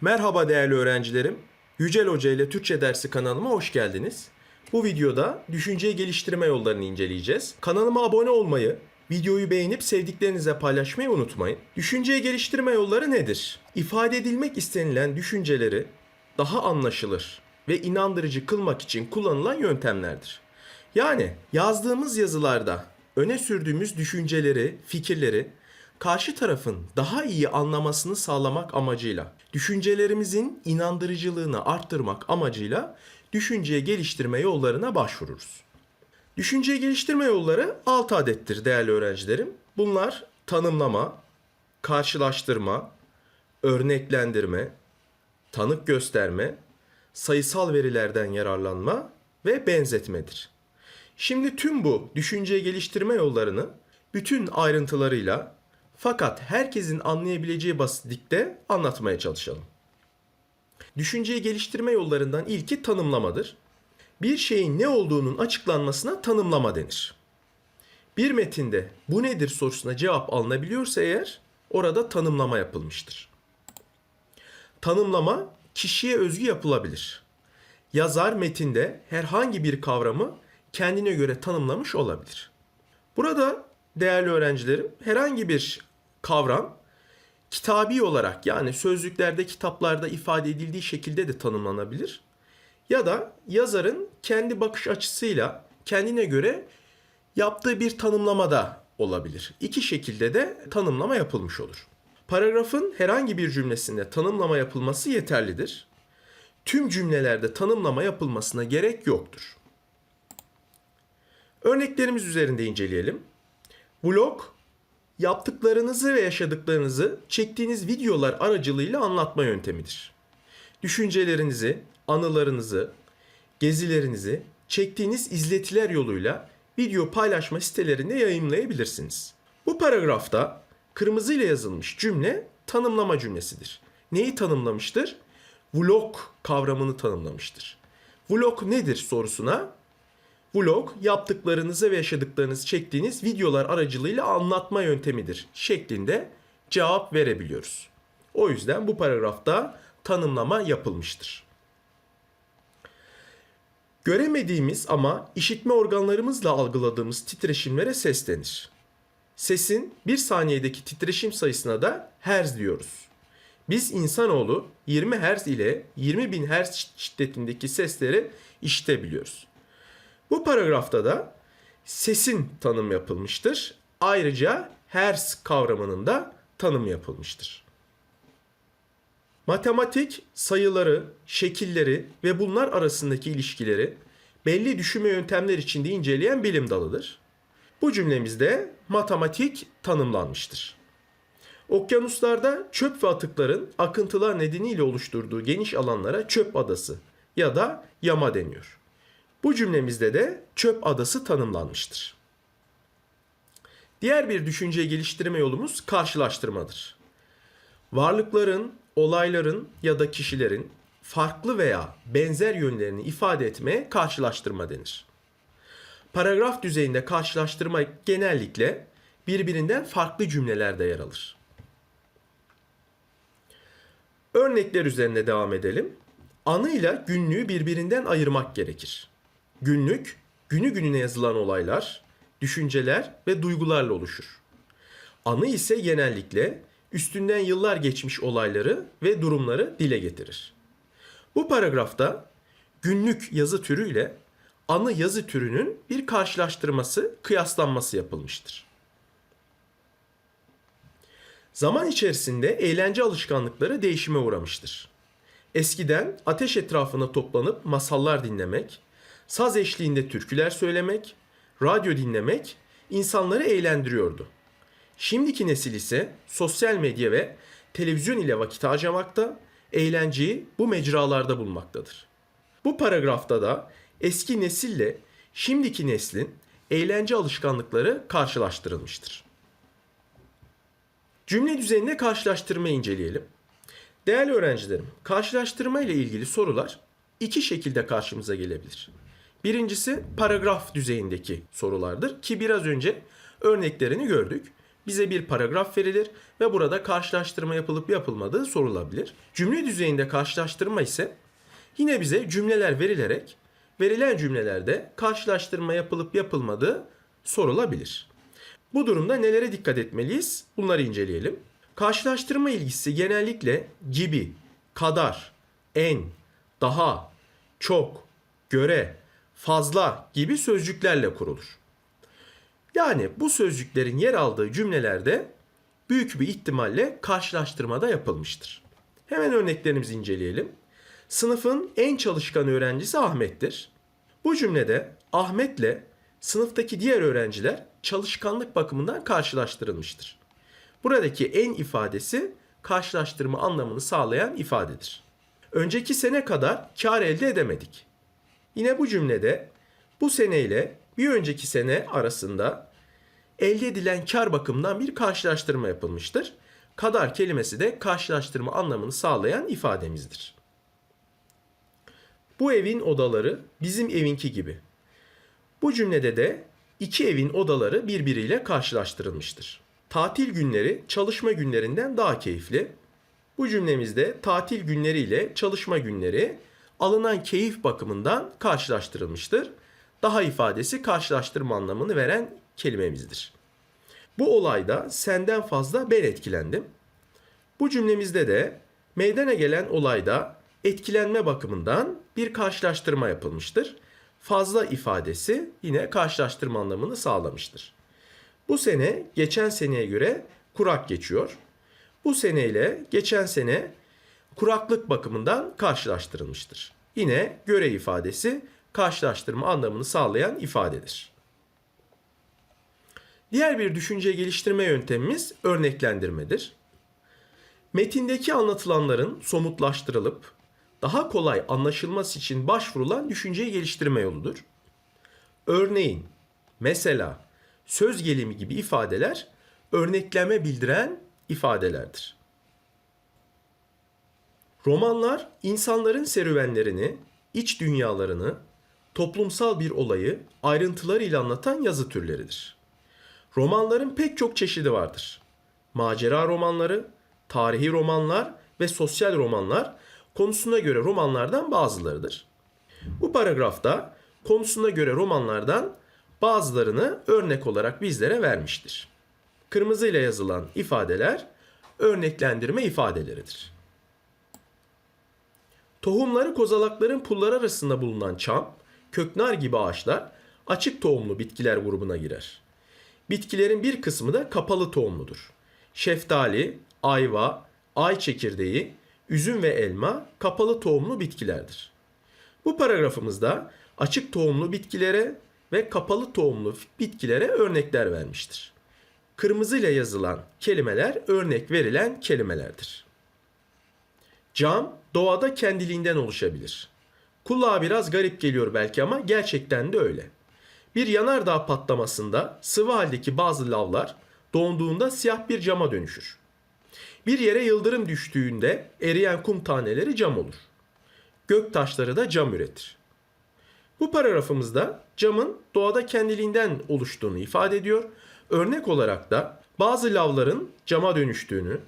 Merhaba değerli öğrencilerim. Yücel Hoca ile Türkçe dersi kanalıma hoş geldiniz. Bu videoda düşünceyi geliştirme yollarını inceleyeceğiz. Kanalıma abone olmayı, videoyu beğenip sevdiklerinize paylaşmayı unutmayın. Düşünceyi geliştirme yolları nedir? İfade edilmek istenilen düşünceleri daha anlaşılır ve inandırıcı kılmak için kullanılan yöntemlerdir. Yani yazdığımız yazılarda öne sürdüğümüz düşünceleri, fikirleri karşı tarafın daha iyi anlamasını sağlamak amacıyla, düşüncelerimizin inandırıcılığını arttırmak amacıyla düşünceyi geliştirme yollarına başvururuz. Düşünceyi geliştirme yolları 6 adettir değerli öğrencilerim. Bunlar tanımlama, karşılaştırma, örneklendirme, tanık gösterme, sayısal verilerden yararlanma ve benzetmedir. Şimdi tüm bu düşünceyi geliştirme yollarını bütün ayrıntılarıyla fakat herkesin anlayabileceği basitlikte anlatmaya çalışalım. Düşünceyi geliştirme yollarından ilki tanımlamadır. Bir şeyin ne olduğunun açıklanmasına tanımlama denir. Bir metinde bu nedir sorusuna cevap alınabiliyorsa eğer orada tanımlama yapılmıştır. Tanımlama kişiye özgü yapılabilir. Yazar metinde herhangi bir kavramı kendine göre tanımlamış olabilir. Burada değerli öğrencilerim herhangi bir kavram kitabi olarak yani sözlüklerde, kitaplarda ifade edildiği şekilde de tanımlanabilir. Ya da yazarın kendi bakış açısıyla kendine göre yaptığı bir tanımlama da olabilir. İki şekilde de tanımlama yapılmış olur. Paragrafın herhangi bir cümlesinde tanımlama yapılması yeterlidir. Tüm cümlelerde tanımlama yapılmasına gerek yoktur. Örneklerimiz üzerinde inceleyelim. Vlog, yaptıklarınızı ve yaşadıklarınızı çektiğiniz videolar aracılığıyla anlatma yöntemidir. Düşüncelerinizi, anılarınızı, gezilerinizi çektiğiniz izletiler yoluyla video paylaşma sitelerinde yayınlayabilirsiniz. Bu paragrafta kırmızı ile yazılmış cümle tanımlama cümlesidir. Neyi tanımlamıştır? Vlog kavramını tanımlamıştır. Vlog nedir sorusuna Vlog yaptıklarınızı ve yaşadıklarınızı çektiğiniz videolar aracılığıyla anlatma yöntemidir şeklinde cevap verebiliyoruz. O yüzden bu paragrafta tanımlama yapılmıştır. Göremediğimiz ama işitme organlarımızla algıladığımız titreşimlere ses denir. Sesin bir saniyedeki titreşim sayısına da hertz diyoruz. Biz insanoğlu 20 hertz ile 20 bin hertz şiddetindeki sesleri işitebiliyoruz. Bu paragrafta da sesin tanım yapılmıştır. Ayrıca hertz kavramının da tanımı yapılmıştır. Matematik sayıları, şekilleri ve bunlar arasındaki ilişkileri belli düşünme yöntemler içinde inceleyen bilim dalıdır. Bu cümlemizde matematik tanımlanmıştır. Okyanuslarda çöp ve atıkların akıntılar nedeniyle oluşturduğu geniş alanlara çöp adası ya da yama deniyor. Bu cümlemizde de çöp adası tanımlanmıştır. Diğer bir düşünceyi geliştirme yolumuz karşılaştırmadır. Varlıkların, olayların ya da kişilerin farklı veya benzer yönlerini ifade etmeye karşılaştırma denir. Paragraf düzeyinde karşılaştırma genellikle birbirinden farklı cümlelerde yer alır. Örnekler üzerine devam edelim. Anıyla günlüğü birbirinden ayırmak gerekir. Günlük, günü gününe yazılan olaylar, düşünceler ve duygularla oluşur. Anı ise genellikle üstünden yıllar geçmiş olayları ve durumları dile getirir. Bu paragrafta günlük yazı türüyle anı yazı türünün bir karşılaştırması, kıyaslanması yapılmıştır. Zaman içerisinde eğlence alışkanlıkları değişime uğramıştır. Eskiden ateş etrafına toplanıp masallar dinlemek, saz eşliğinde türküler söylemek, radyo dinlemek insanları eğlendiriyordu. Şimdiki nesil ise sosyal medya ve televizyon ile vakit harcamakta, eğlenceyi bu mecralarda bulmaktadır. Bu paragrafta da eski nesille şimdiki neslin eğlence alışkanlıkları karşılaştırılmıştır. Cümle düzeninde karşılaştırma inceleyelim. Değerli öğrencilerim, karşılaştırma ile ilgili sorular iki şekilde karşımıza gelebilir. Birincisi paragraf düzeyindeki sorulardır ki biraz önce örneklerini gördük. bize bir paragraf verilir ve burada karşılaştırma yapılıp yapılmadığı sorulabilir. Cümle düzeyinde karşılaştırma ise yine bize cümleler verilerek verilen cümlelerde karşılaştırma yapılıp yapılmadığı sorulabilir. Bu durumda nelere dikkat etmeliyiz? Bunları inceleyelim. Karşılaştırma ilgisi genellikle gibi, kadar, en, daha, çok, göre, fazla gibi sözcüklerle kurulur. Yani bu sözcüklerin yer aldığı cümlelerde büyük bir ihtimalle karşılaştırmada yapılmıştır. Hemen örneklerimizi inceleyelim. Sınıfın en çalışkan öğrencisi Ahmet'tir. Bu cümlede Ahmet'le sınıftaki diğer öğrenciler çalışkanlık bakımından karşılaştırılmıştır. Buradaki en ifadesi karşılaştırma anlamını sağlayan ifadedir. Önceki sene kadar kar elde edemedik. Yine bu cümlede bu sene ile bir önceki sene arasında elde edilen kar bakımından bir karşılaştırma yapılmıştır. Kadar kelimesi de karşılaştırma anlamını sağlayan ifademizdir. Bu evin odaları bizim evinki gibi. Bu cümlede de iki evin odaları birbiriyle karşılaştırılmıştır. Tatil günleri çalışma günlerinden daha keyifli. Bu cümlemizde tatil günleri ile çalışma günleri alınan keyif bakımından karşılaştırılmıştır. Daha ifadesi karşılaştırma anlamını veren kelimemizdir. Bu olayda senden fazla ben etkilendim. Bu cümlemizde de meydana gelen olayda etkilenme bakımından bir karşılaştırma yapılmıştır. Fazla ifadesi yine karşılaştırma anlamını sağlamıştır. Bu sene geçen seneye göre kurak geçiyor. Bu sene ile geçen sene kuraklık bakımından karşılaştırılmıştır. Yine göre ifadesi karşılaştırma anlamını sağlayan ifadedir. Diğer bir düşünce geliştirme yöntemimiz örneklendirmedir. Metindeki anlatılanların somutlaştırılıp daha kolay anlaşılması için başvurulan düşünceyi geliştirme yoludur. Örneğin, mesela, söz gelimi gibi ifadeler örnekleme bildiren ifadelerdir. Romanlar insanların serüvenlerini, iç dünyalarını, toplumsal bir olayı ayrıntılarıyla anlatan yazı türleridir. Romanların pek çok çeşidi vardır. Macera romanları, tarihi romanlar ve sosyal romanlar konusuna göre romanlardan bazılarıdır. Bu paragrafta konusuna göre romanlardan bazılarını örnek olarak bizlere vermiştir. Kırmızıyla yazılan ifadeler örneklendirme ifadeleridir. Tohumları kozalakların pulları arasında bulunan çam, köknar gibi ağaçlar açık tohumlu bitkiler grubuna girer. Bitkilerin bir kısmı da kapalı tohumludur. Şeftali, ayva, ay çekirdeği, üzüm ve elma kapalı tohumlu bitkilerdir. Bu paragrafımızda açık tohumlu bitkilere ve kapalı tohumlu bitkilere örnekler vermiştir. Kırmızıyla yazılan kelimeler örnek verilen kelimelerdir. Cam doğada kendiliğinden oluşabilir. Kulağa biraz garip geliyor belki ama gerçekten de öyle. Bir yanardağ patlamasında sıvı haldeki bazı lavlar donduğunda siyah bir cama dönüşür. Bir yere yıldırım düştüğünde eriyen kum taneleri cam olur. Gök taşları da cam üretir. Bu paragrafımızda camın doğada kendiliğinden oluştuğunu ifade ediyor. Örnek olarak da bazı lavların cama dönüştüğünü,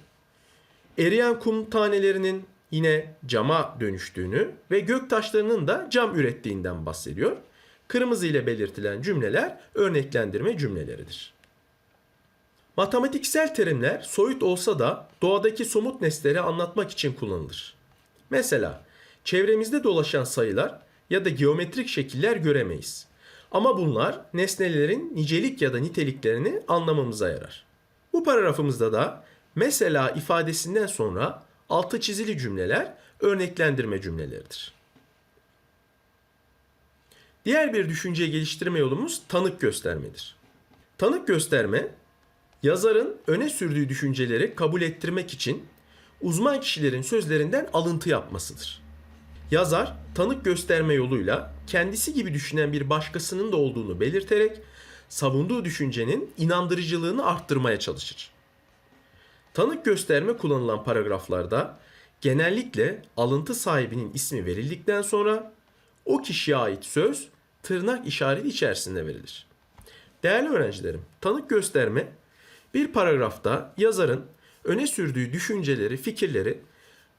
eriyen kum tanelerinin yine cama dönüştüğünü ve gök taşlarının da cam ürettiğinden bahsediyor. Kırmızı ile belirtilen cümleler örneklendirme cümleleridir. Matematiksel terimler soyut olsa da doğadaki somut nesneleri anlatmak için kullanılır. Mesela çevremizde dolaşan sayılar ya da geometrik şekiller göremeyiz. Ama bunlar nesnelerin nicelik ya da niteliklerini anlamamıza yarar. Bu paragrafımızda da mesela ifadesinden sonra altı çizili cümleler örneklendirme cümleleridir. Diğer bir düşünce geliştirme yolumuz tanık göstermedir. Tanık gösterme, yazarın öne sürdüğü düşünceleri kabul ettirmek için uzman kişilerin sözlerinden alıntı yapmasıdır. Yazar tanık gösterme yoluyla kendisi gibi düşünen bir başkasının da olduğunu belirterek savunduğu düşüncenin inandırıcılığını arttırmaya çalışır. Tanık gösterme kullanılan paragraflarda genellikle alıntı sahibinin ismi verildikten sonra o kişiye ait söz tırnak işareti içerisinde verilir. Değerli öğrencilerim, tanık gösterme Bir paragrafta yazarın öne sürdüğü düşünceleri, fikirleri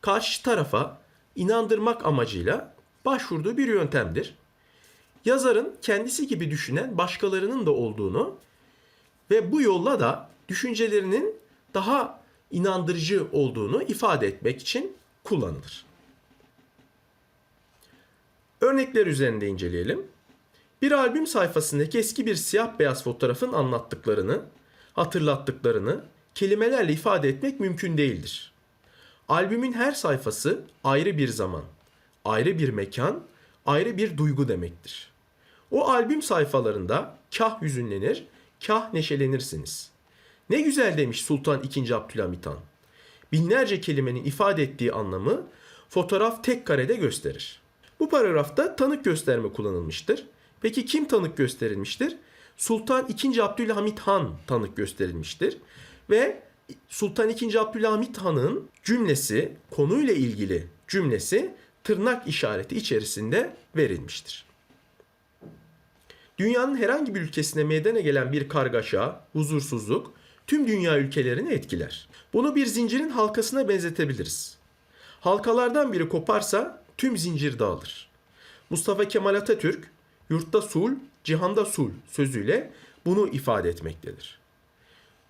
karşı tarafa inandırmak amacıyla başvurduğu bir yöntemdir. Yazarın kendisi gibi düşünen başkalarının da olduğunu ve bu yolla da düşüncelerinin daha inandırıcı olduğunu ifade etmek için kullanılır. Örnekler üzerinde inceleyelim. Bir albüm sayfasındaki eski bir siyah beyaz fotoğrafın anlattıklarını, hatırlattıklarını kelimelerle ifade etmek mümkün değildir. Albümün her sayfası ayrı bir zaman, ayrı bir mekan, ayrı bir duygu demektir. O albüm sayfalarında kah hüzünlenir, kah neşelenirsiniz. Ne güzel demiş Sultan II. Abdülhamit Han. Binlerce kelimenin ifade ettiği anlamı fotoğraf tek karede gösterir. Bu paragrafta tanık gösterme kullanılmıştır. Peki kim tanık gösterilmiştir? Sultan II. Abdülhamit Han tanık gösterilmiştir. Ve Sultan II. Abdülhamit Han'ın cümlesi, konuyla ilgili cümlesi tırnak işareti içerisinde verilmiştir. Dünyanın herhangi bir ülkesine meydana gelen bir kargaşa, huzursuzluk tüm dünya ülkelerini etkiler. Bunu bir zincirin halkasına benzetebiliriz. Halkalardan biri koparsa tüm zincir dağılır. Mustafa Kemal Atatürk yurtta sul, cihanda sul sözüyle bunu ifade etmektedir.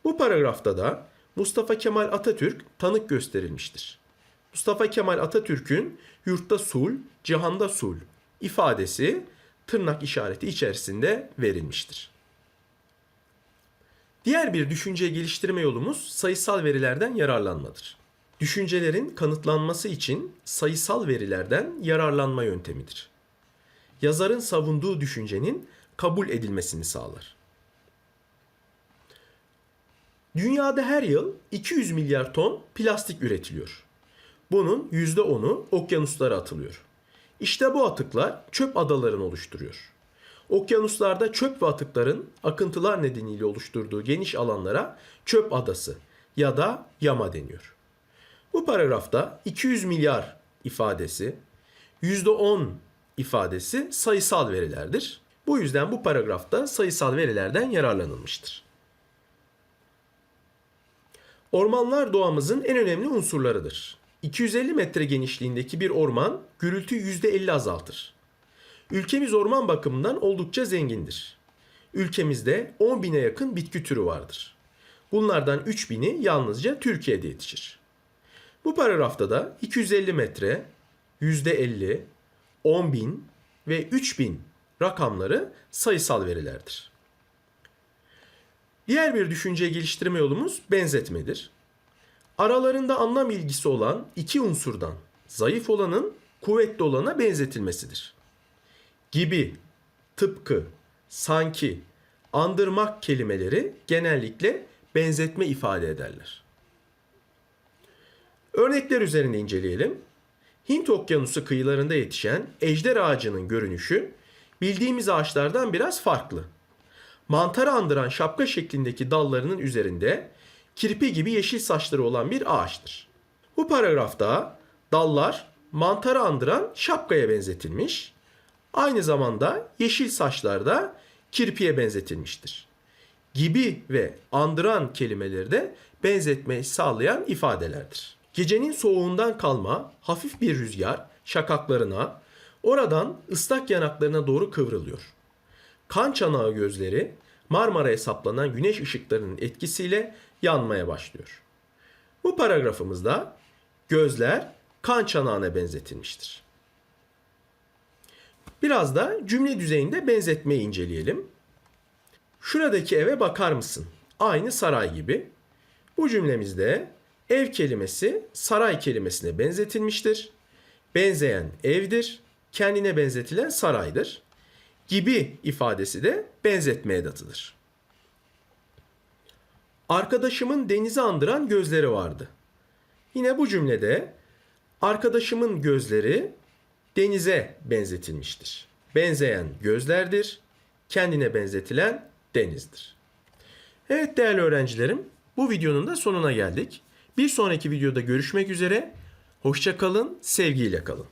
Bu paragrafta da Mustafa Kemal Atatürk tanık gösterilmiştir. Mustafa Kemal Atatürk'ün yurtta sul, cihanda sul ifadesi tırnak işareti içerisinde verilmiştir. Diğer bir düşünce geliştirme yolumuz sayısal verilerden yararlanmadır. Düşüncelerin kanıtlanması için sayısal verilerden yararlanma yöntemidir. Yazarın savunduğu düşüncenin kabul edilmesini sağlar. Dünyada her yıl 200 milyar ton plastik üretiliyor. Bunun %10'u okyanuslara atılıyor. İşte bu atıklar çöp adalarını oluşturuyor. Okyanuslarda çöp ve atıkların akıntılar nedeniyle oluşturduğu geniş alanlara çöp adası ya da yama deniyor. Bu paragrafta 200 milyar ifadesi, %10 ifadesi sayısal verilerdir. Bu yüzden bu paragrafta sayısal verilerden yararlanılmıştır. Ormanlar doğamızın en önemli unsurlarıdır. 250 metre genişliğindeki bir orman gürültü %50 azaltır. Ülkemiz orman bakımından oldukça zengindir. Ülkemizde 10 bine yakın bitki türü vardır. Bunlardan 3 bini yalnızca Türkiye'de yetişir. Bu paragrafta da 250 metre, %50, 10 bin ve 3 bin rakamları sayısal verilerdir. Diğer bir düşünce geliştirme yolumuz benzetmedir. Aralarında anlam ilgisi olan iki unsurdan zayıf olanın kuvvetli olana benzetilmesidir. Gibi, tıpkı, sanki, andırmak kelimeleri genellikle benzetme ifade ederler. Örnekler üzerinde inceleyelim. Hint Okyanusu kıyılarında yetişen ejder ağacının görünüşü bildiğimiz ağaçlardan biraz farklı. Mantarı andıran şapka şeklindeki dallarının üzerinde kirpi gibi yeşil saçları olan bir ağaçtır. Bu paragrafta dallar mantarı andıran şapkaya benzetilmiş. Aynı zamanda yeşil saçlar da kirpiye benzetilmiştir. Gibi ve andıran kelimeleri de benzetmeyi sağlayan ifadelerdir. Gecenin soğuğundan kalma hafif bir rüzgar şakaklarına, oradan ıslak yanaklarına doğru kıvrılıyor. Kan çanağı gözleri Marmara'ya saplanan güneş ışıklarının etkisiyle yanmaya başlıyor. Bu paragrafımızda gözler kan çanağına benzetilmiştir. Biraz da cümle düzeyinde benzetmeyi inceleyelim. Şuradaki eve bakar mısın? Aynı saray gibi. Bu cümlemizde ev kelimesi saray kelimesine benzetilmiştir. Benzeyen evdir, kendine benzetilen saraydır. Gibi ifadesi de benzetme edatıdır. Arkadaşımın denizi andıran gözleri vardı. Yine bu cümlede arkadaşımın gözleri denize benzetilmiştir. Benzeyen gözlerdir, kendine benzetilen denizdir. Evet değerli öğrencilerim, bu videonun da sonuna geldik. Bir sonraki videoda görüşmek üzere. Hoşça kalın, sevgiyle kalın.